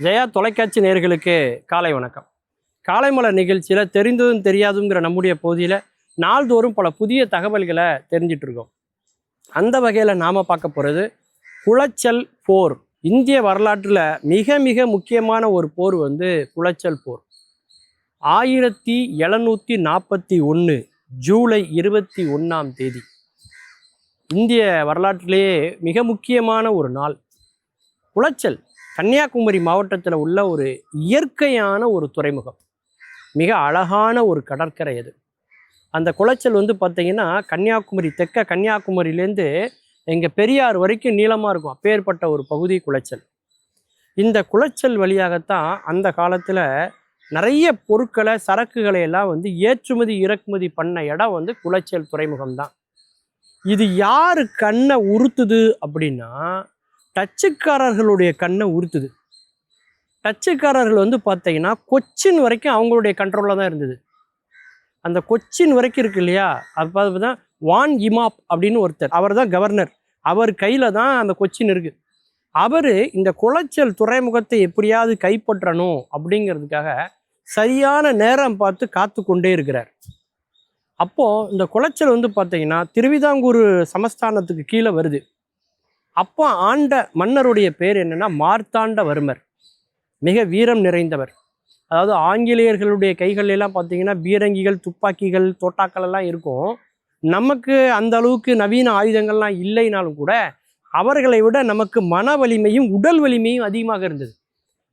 ஜெயா தொலைக்காட்சி நேர்களுக்கு காலை வணக்கம். காலை மலர் நிகழ்ச்சியில் தெரிந்ததும் தெரியாதுங்கிற நம்முடைய பகுதியில் நாள்தோறும் பல புதிய தகவல்களை தெரிஞ்சிட்டு இருக்கோம். அந்த வகையில் நாம் பார்க்க போகிறது குளச்சல் போர். இந்திய வரலாற்றில் மிக மிக முக்கியமான ஒரு போர் வந்து குளச்சல் போர். ஆயிரத்தி எழுநூற்றி நாற்பத்தி ஒன்று ஜூலை இருபத்தி ஒன்றாம் தேதி. இந்திய வரலாற்றிலேயே மிக முக்கியமான ஒரு நாள். குளச்சல். கன்னியாகுமரி மாவட்டத்தில் உள்ள ஒரு இயற்கையான ஒரு துறைமுகம். மிக அழகான ஒரு கடற்கரை அது. அந்த குளச்சல் வந்து பார்த்தீங்கன்னா கன்னியாகுமரி தெற்க கன்னியாகுமரியிலேருந்து எங்கள் பெரியார் வரைக்கும் நீளமாக இருக்கும். அப்பேற்பட்ட ஒரு பகுதி குளச்சல். இந்த குளச்சல் வழியாகத்தான் அந்த காலத்தில் நிறைய பொருட்களை சரக்குகளை எல்லாம் வந்து ஏற்றுமதி இறக்குமதி பண்ண இடம் வந்து குளச்சல் துறைமுகம் தான் இது யார் கண்ணை உறுத்துது அப்படின்னா டச்சுக்காரர்களுடைய கண்ணை உறுத்துது. டச்சுக்காரர்கள் வந்து பார்த்தீங்கன்னா கொச்சின் வரைக்கும் அவங்களுடைய கண்ட்ரோலில் தான் இருந்தது. அந்த கொச்சின் வரைக்கும் இருக்கு இல்லையா? அப்போ தான் வான் இமாப் அப்படின்னு ஒருத்தர். அவர் தான் கவர்னர் அவர் கையில் தான் அந்த கொச்சின் இருக்குது அவர் இந்த குளச்சல் துறைமுகத்தை எப்படியாவது கைப்பற்றணும் அப்படிங்கிறதுக்காக சரியான நேரம் பார்த்து காத்து கொண்டே இருக்கிறார். அப்போது இந்த குளச்சல் வந்து பார்த்தீங்கன்னா திருவிதாங்கூர் சமஸ்தானத்துக்கு கீழே வருது. அப்போ ஆண்ட மன்னருடைய பேர் என்னென்னா மார்த்தாண்டவர்மர் மிக வீரம் நிறைந்தவர். அதாவது ஆங்கிலேயர்களுடைய கைகளெல்லாம் பார்த்தீங்கன்னா பீரங்கிகள் துப்பாக்கிகள் தோட்டாக்கள் எல்லாம் இருக்கும். நமக்கு அந்த அளவுக்கு நவீன ஆயுதங்கள்லாம் இல்லைனாலும் கூட அவர்களை விட நமக்கு மன வலிமையும் உடல் வலிமையும் அதிகமாக இருந்தது.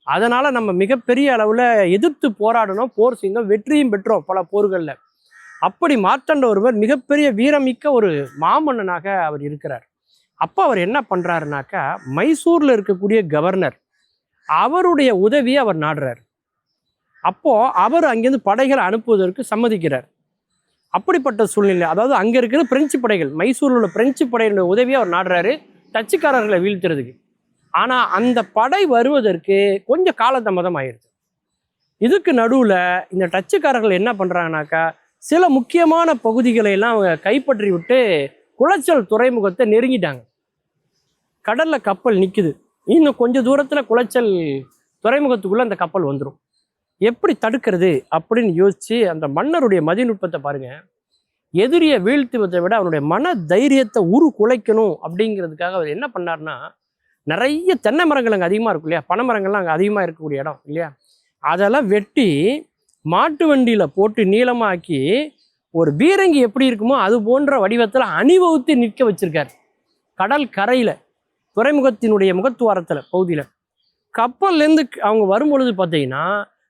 அதனால் நம்ம மிகப்பெரிய அளவில் எதிர்த்து போராடணும் போர் செய்தோம் வெற்றியும் பெற்றோம் பல போர்களில். அப்படி மார்த்தாண்ட ஒருவர் மிகப்பெரிய வீரமிக்க ஒரு மாமன்னனாக அவர் இருக்கிறார். அப்போ அவர் என்ன பண்ணுறாருனாக்கா மைசூரில் இருக்கக்கூடிய கவர்னர் அவருடைய உதவியை அவர் நாடுறார். அப்போது அவர் அங்கேருந்து படைகளை அனுப்புவதற்கு சம்மதிக்கிறார். அப்படிப்பட்ட சூழ்நிலை அதாவது அங்கே இருக்கிற பிரெஞ்சு படைகள் மைசூரில் உள்ள பிரெஞ்சு படையினுடைய உதவியை அவர் நாடுறாரு டச்சுக்காரர்களை வீழ்த்துறதுக்கு. ஆனால் அந்த படை வருவதற்கு கொஞ்சம் காலதாமதம் ஆயிடுது இதுக்கு நடுவில் இந்த டச்சுக்காரர்கள் என்ன பண்ணுறாங்கனாக்கா சில முக்கியமான பகுதிகளை எல்லாம் அவங்க கைப்பற்றி விட்டு குளச்சல் துறைமுகத்தை நெருங்கிட்டாங்க. கடலில் கப்பல் நிற்குது இன்னும் கொஞ்சம் தூரத்தில் குளச்சல் துறைமுகத்துக்குள்ளே அந்த கப்பல் வந்துடும் எப்படி தடுக்கிறது அப்படின்னு யோசித்து அந்த மன்னருடைய மதிநுட்பத்தை பாருங்கள் எதிரியை வீழ்த்துவதை விட அவனுடைய மன தைரியத்தை உரு குலைக்கணும் அப்படிங்கிறதுக்காக அவர் என்ன பண்ணார்னா நிறைய தென்னை மரங்கள் அங்கே அதிகமாக இருக்கும் இல்லையா? பனை மரங்கள்லாம் அங்கே அதிகமாக இருக்கக்கூடிய இடம் இல்லையா? அதெல்லாம் வெட்டி மாட்டு வண்டியில் போட்டு நீளமாக்கி ஒரு பீரங்கி எப்படி இருக்குமோ அது போன்ற வடிவத்தில் அணிவகுத்து நிற்க வச்சுருக்கார். கடல் கரையில் துறைமுகத்தினுடைய முகத்துவாரத்தில் பகுதியில். கப்பல்லேருந்து அவங்க வரும்பொழுது பார்த்தீங்கன்னா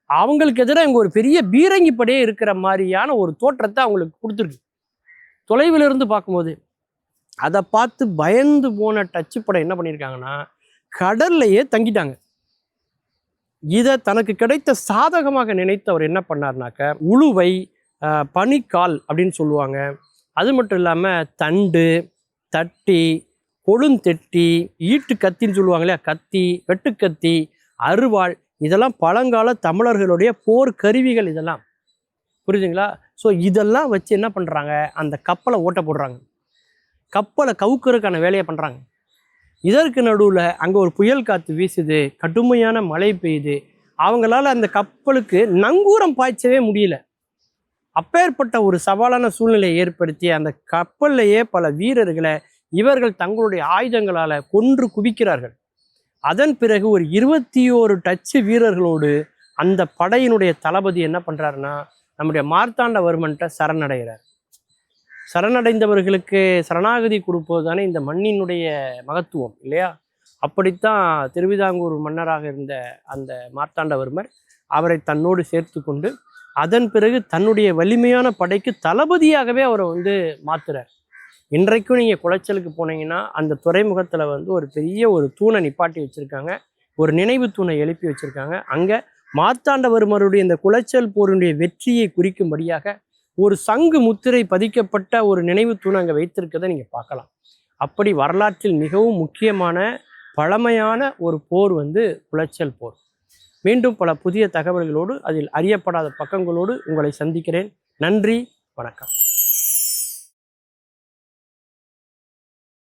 அவங்களுக்கு எதிராக இங்கே ஒரு பெரிய பீரங்கிப்படையே இருக்கிற மாதிரியான ஒரு தோற்றத்தை அவங்களுக்கு கொடுத்துருக்கு. தொலைவில் இருந்து பார்க்கும்போது அதை பார்த்து பயந்து போன டச்சு படம் என்ன பண்ணியிருக்காங்கன்னா கடல்லையே தங்கிட்டாங்க. இதை தனக்கு கிடைத்த சாதகமாக நினைத்து அவர் என்ன பண்ணார்னாக்க உழுவை பனிக்கால் அப்படின்னு சொல்லுவாங்க. அது மட்டும் இல்லாமல் தண்டு தட்டி கொழுந்தெட்டி ஈட்டு கத்தின்னு சொல்லுவாங்க இல்லையா கத்தி வெட்டுக்கத்தி அருவாள் இதெல்லாம் பழங்கால தமிழர்களுடைய போர் கருவிகள் இதெல்லாம். புரியுதுங்களா ஸோ இதெல்லாம் வச்சு என்ன பண்ணுறாங்க அந்த கப்பலை ஓட்ட போடுறாங்க. கப்பலை கவுக்கிறதுக்கான வேலையை பண்ணுறாங்க இதற்கு நடுவில் அங்கே ஒரு புயல் காற்று வீசுது கடுமையான மழை பெய்யுது. அவங்களால அந்த கப்பலுக்கு நங்கூரம் பாய்ச்சவே முடியல. அப்பேற்பட்ட ஒரு சவாலான சூழ்நிலையை ஏற்படுத்தி அந்த கப்பல்லையே பல வீரர்களை இவர்கள் தங்களுடைய ஆயுதங்களால் கொன்று குவிக்கிறார்கள். அதன் பிறகு ஒரு இருபத்தி ஓரு டச்சு வீரர்களோடு அந்த படையினுடைய தளபதி என்ன பண்ணுறாருன்னா நம்முடைய மார்த்தாண்டவர்மன்ட்ட சரணடைகிறார். சரணடைந்தவர்களுக்கு சரணாகதி கொடுப்பது தானே இந்த மண்ணினுடைய மகத்துவம் இல்லையா? அப்படித்தான் திருவிதாங்கூர் மன்னராக இருந்த அந்த மார்த்தாண்டவர்மர் அவரை தன்னோடு சேர்த்து கொண்டு அதன் பிறகு தன்னுடைய வலிமையான படைக்கு தளபதியாகவே அவரை வந்து மாத்துறார். இன்றைக்கும் நீங்கள் குளச்சலுக்கு போனீங்கன்னா அந்த துறைமுகத்தில் வந்து ஒரு பெரிய ஒரு தூணை நிப்பாட்டி வச்சுருக்காங்க. ஒரு நினைவு தூணை எழுப்பி வச்சுருக்காங்க. அங்கே மார்த்தாண்டவர்மருடைய இந்த குளச்சல் போருடைய வெற்றியை குறிக்கும்படியாக ஒரு சங்கு முத்திரை பதிக்கப்பட்ட ஒரு நினைவு தூணை அங்கே வைத்திருக்கதை நீங்கள் பார்க்கலாம். அப்படி வரலாற்றில் மிகவும் முக்கியமான பழமையான ஒரு போர் வந்து குளச்சல் போர். மீண்டும் பல புதிய தகவல்களோடு அதில் அறியப்படாத பக்கங்களோடு உங்களை சந்திக்கிறேன். நன்றி வணக்கம்.